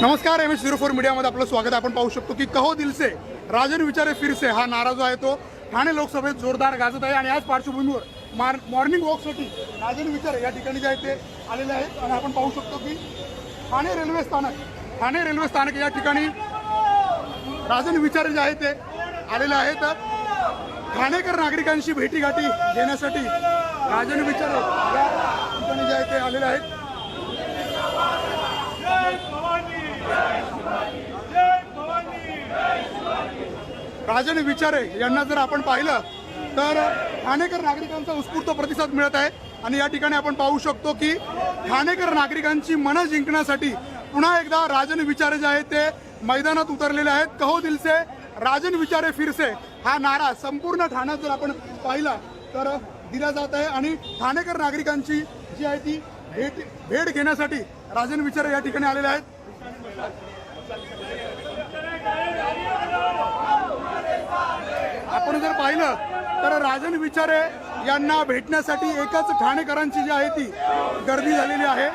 नमस्कार M S zero four मीडियामध्ये आपलं स्वागत. आपण पाहू शकतो की कहो दिलसे राजन विचारे फिरसे हा नारा जो आहे तो. ठाणे लोकसभेत जोरदार गाजत आहे आणि याच पार्श्वभूमीवर मार मॉर्निंग वॉकसाठी राजन विचारे या ठिकाणी जे आहे ते आलेले आहेत. आणि आपण पाहू शकतो की ठाणे रेल्वे स्थानक ठाणे रेल्वे स्थानक या ठिकाणी राजन विचारे जे आहे ते आलेले आहेत. ठाणेकर नागरिकांशी भेटीगाठी घेण्यासाठी राजन विचारे या ठिकाणी जे आहे ते आलेले आहेत. राजन विचारे यांना जर आपण पाहिलं तर ठाणेकर नागरिकांचा उत्स्फूर्त प्रतिसाद मिळत आहे. आणि या ठिकाणी आपण पाहू शकतो की ठाणेकर नागरिकांची मनं जिंकण्यासाठी पुन्हा एकदा राजन विचारे जे आहेत ते मैदानात उतरलेले आहेत. कहो दिलसे राजन विचारे फिरसे हा नारा संपूर्ण ठाण्यात जर आपण पाहिला तर दिला जात आहे. आणि ठाणेकर नागरिकांची जी आहे ती भेट भेट घेण्यासाठी राजन विचारे या ठिकाणी आलेले आहेत. आपण जर पाहिलं तर राजन विचारे यांना भेटण्यासाठी एकच ठाणेकरांची जी आहे ती गर्दी झालेली आहे.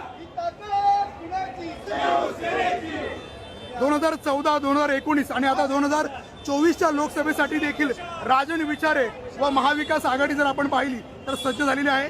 दोन हजार चौदा दोन हजार एकोणीस आणि आता दोन हजार चोवीसच्या लोकसभेसाठी देखील राजन विचारे व महाविकास आघाडी जर आपण पाहिली तर सज्ज झालेली आहे.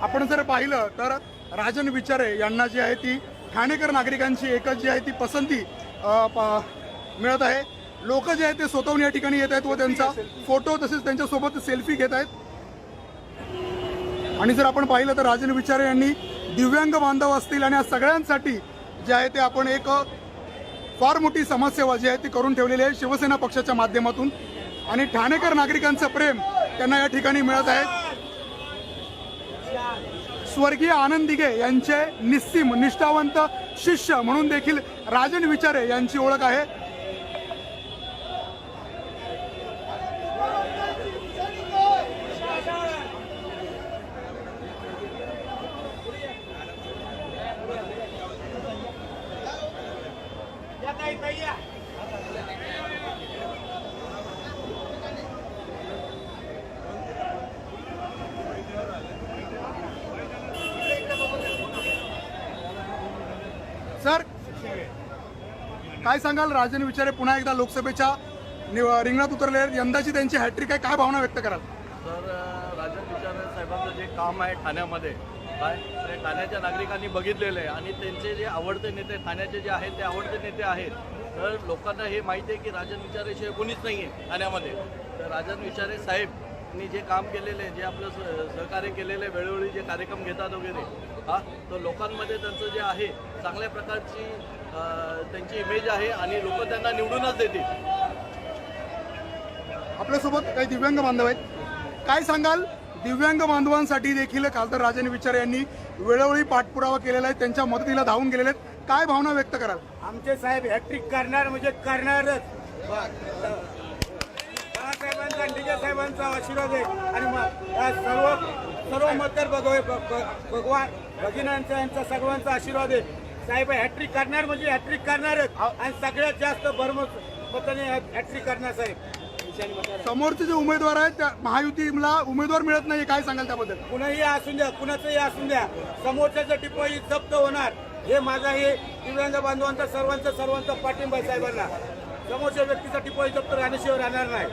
आपण जर पाहिलं तर राजन विचारे यांना जी आहे ती ठाणेकर नागरिकांची एकच जी आहे ती पसंती मिळत आहे. लोक जे आहेत ते स्वतःहून या ठिकाणी येत आहेत व त्यांचा फोटो तसेच त्यांच्यासोबत सेल्फी घेत आहेत. आणि जर आपण पाहिलं तर राजन विचारे यांनी दिव्यांग बांधव असतील आणि या सगळ्यांसाठी जे आहे ते आपण एक फार मोठी समाजसेवा जी आहे ती करून ठेवलेली आहे शिवसेना पक्षाच्या माध्यमातून. आणि ठाणेकर नागरिकांचं प्रेम त्यांना या ठिकाणी मिळत आहे. स्वर्गीय आनंद दिघे यांचे निस्सीम निष्ठावंत शिष्य म्हणून देखील राजन विचारे यांची ओळख आहे. सर काय सांगाल? राजन विचारे पुन्हा एकदा लोकसभेच्या रिंगणात उतरले. यंदाची त्यांची हॅट्रिक आहे. काय भावना व्यक्त कराल? सर राजन विचारे साहेबांचं जे काम आहे ठाण्यामध्ये ते ठाण्याच्या नागरिकांनी बघितलेलं आहे. आणि त्यांचे जे आवडते नेते ठाण्याचे जे आहेत ते आवडते नेते आहेत. तर लोकांना हे माहिती आहे की राजन विचारेशिवाय कोणीच नाही आहे ठाण्यामध्ये. तर राजन विचारे साहेबांनी जे काम केलेलं आहे जे आपलं सहकार्य केलेलं आहे वेळोवेळी जे कार्यक्रम घेतात वगैरे हा तर लोकांमध्ये त्यांचं जे आहे चांगल्या प्रकारची त्यांची इमेज आहे आणि लोक त्यांना निवडूनच देतील. आपल्यासोबत काही दिव्यांग बांधव आहेत. काय सांगाल? दिव्यांग बांधवांसाठी देखील खासदार राजन विचारे यांनी वेळोवेळी पाठपुरावा केलेला आहे. त्यांच्या मदतीला धावून गेलेले आहेत. काय भावना व्यक्त कराल? आमचे साहेब हॅट्रिक करणार म्हणजे करणारच. बाळासाहेबांचा आणि डिगे साहेबांचा आशीर्वाद आहे. आणि सर्व सर्व मतदार भगव भगवान भगिनांचा यांचा सर्वांचा आशीर्वाद आहे. साहेब हॅट्रिक करणार म्हणजे हॅट्रिक करणारच. आणि सगळ्यात जास्त भरम मताने हॅट्रिक करणार साहेब. समोरचे जे उमेदवार आहेत त्या महायुतीला उमेदवार मिळत नाही काय सांगाल त्याबद्दल? कुणाही असून द्या कुणाचंही असून द्या समोरच्याचं टिप्पणी जप्त होणार हे माझा हे दिव्यांग बांधवांचा सर्वांचा सर्वांचा पाठिंबा साहेबांना. समोरच्या व्यक्तीचा टिप्पणी जप्त राहण्याशिवाय राहणार नाही.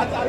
আচ্ছা